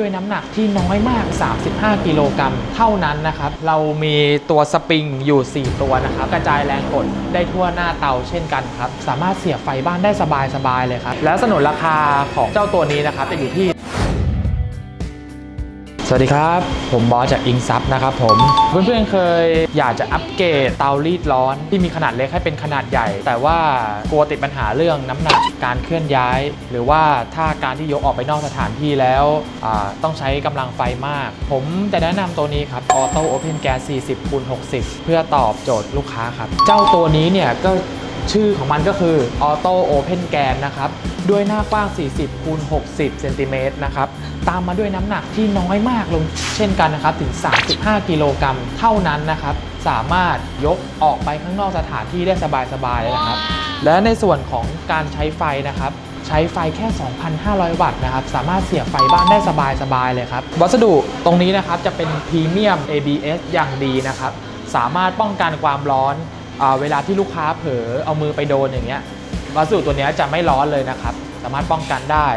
ด้วยน้ำหนักที่น้อยมาก 35 กิโลกรัมเท่านั้นนะครับ เรามีตัวสปริงอยู่ 4 ตัวนะครับ กระจายแรงกดได้ทั่วหน้าเตาเช่นกันครับ สามารถเสียบไฟบ้านได้สบายๆเลยครับ และสนุนราคาของเจ้าตัวนี้นะครับจะอยู่ที่ วัสดีครับ ผมบอสจากอิงซับนะครับผม เพื่อนๆเคยอยากจะอัปเกรดเตารีดร้อนที่มีขนาดเล็กให้เป็นขนาดใหญ่ แต่ว่ากลัวติดปัญหาเรื่องน้ำหนักการเคลื่อนย้าย หรือว่าถ้าการที่ยกออกไปนอกสถานที่แล้วต้องใช้กำลังไฟมาก ผมจะแนะนำตัวนี้ครับ Auto Open Gas 40คูณ60 เพื่อตอบโจทย์ลูกค้าครับ เจ้าตัวนี้เนี่ยก็ชื่อของมันก็คือ Auto Open Gan นะครับ ด้วยหน้ากว้าง 40 คูณ 60 เซนติเมตรนะครับ ตามมาด้วยน้ำหนักที่น้อยมากลงเช่นกันนะครับ ถึง 35 กิโลกรัมเท่านั้นนะครับ สามารถยกออกไปข้างนอกสถานที่ได้สบายๆเลยนะครับ และในส่วนของการใช้ไฟนะครับ ใช้ไฟแค่ 2,500 วัตต์นะครับ สามารถเสียบไฟบ้านได้สบายๆเลยครับ วัสดุตรงนี้นะครับจะเป็นพรีเมียม ABS อย่างดีนะครับ สามารถป้องกันความร้อนอาเวลาที่ลูกค้าเผลอเอามือไปโดนอย่างเงี้ย วัสดุตัวนี้จะไม่ร้อนเลยนะครับ สามารถป้องกันได้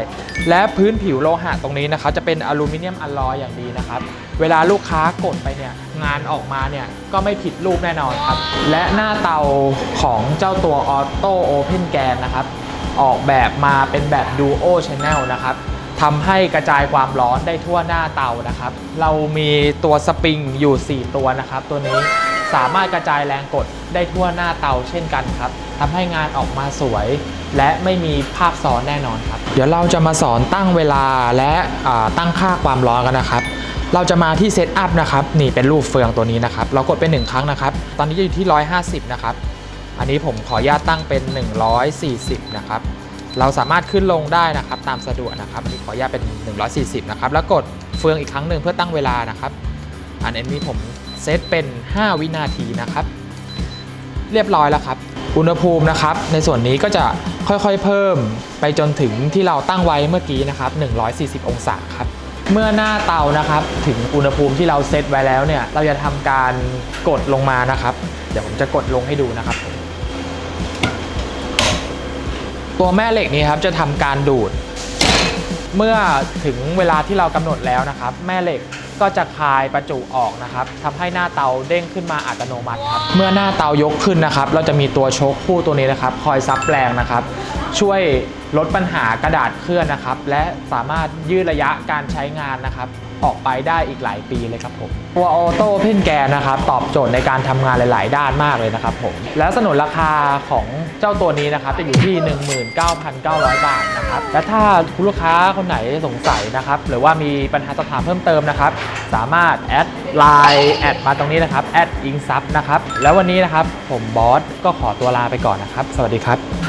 และพื้นผิวโลหะตรงนี้นะครับ จะเป็นอลูมิเนียมอลลอยอย่างดีนะครับ เวลาลูกค้ากดไปเนี่ยงานออกมาเนี่ยก็ไม่ผิดรูปแน่นอนครับ และหน้าเตาของเจ้าตัว Auto Open Gan นะครับ ออกแบบมาเป็นแบบ Duo Channel นะครับทำให้กระจายความร้อนได้ทั่วหน้าเตานะครับ เรามีตัวสปริงอยู่ 4 ตัวนะครับ ตัวนี้ สามารถกระจายแรงกดได้ทั่วหน้าเตาเช่นกันครับทำให้งานออกมาสวย และไม่มีภาพซ้อนแน่นอนครับ เดี๋ยวเราจะมาสอนตั้งเวลาและตั้งค่าความร้อนกันนะครับ เราจะมาที่เซตอัพนะครับนี่เป็นรูปเฟืองตัวนี้นะครับ เรากดไปหนึ่งครั้งนะครับ ตอนนี้จะอยู่ที่ 150 นะครับ อันนี้ผมขออนุญาตตั้งเป็น 140 นะครับ เราสามารถขึ้นลงได้นะครับตามสะดวกนะครับอันนี้ขออนุญาตเป็น 140 นะครับ แล้วกดเฟืองอีกครั้งหนึ่งเพื่อตั้งเวลานะครับ อันนี้ผม เซตเป็น 5 วินาทีนะครับ เรียบร้อยแล้วครับ อุณหภูมินะครับ ในส่วนนี้ก็จะค่อยๆเพิ่มไปจนถึงที่เราตั้งไว้เมื่อกี้นะครับ 140 องศาครับเมื่อหน้าเตานะครับถึงอุณหภูมิที่เราเซตไว้แล้วเนี่ย เราจะทำการกดลงมานะครับ เดี๋ยวผมจะกดลงให้ดูนะครับ ตัวแม่เหล็กนี้ครับจะทำการดูด เมื่อถึงเวลาที่เรากำหนดแล้วนะครับ แม่เหล็กก็จะคายประจุออกนะครับทำให้หน้าเตาเด้งขึ้นมาอัตโนมัติครับ เมื่อหน้าเตายกขึ้นนะครับ เราจะมีตัวโชคคู่ตัวนี้นะครับ คอยซับแรงนะครับ ช่วยลดปัญหากระดาษเคลื่อนนะครับ และสามารถยืดระยะการใช้งานนะครับออกไปได้อีกหลายปีเลยครับผมตัวออโต้เพ่นแกนนะครับ ตอบโจทย์ในการทำงานหลาย ๆ ด้านมากเลยนะครับผมแล้วสนุนราคาของ เจ้าตัวนี้นะครับจะอยู่ที่ 19,900 บาทนะครับและถ้าคุณลูกค้าคนไหนสงสัยนะครับหรือว่ามีปัญหาสอบถามเพิ่มเติมนะครับสามารถแอดไลน์แอดมาตรงนี้นะครับแอดอิงซับนะครับแล้ววันนี้นะครับผมบอสก็ขอตัวลาไปก่อนนะครับ สวัสดีครับ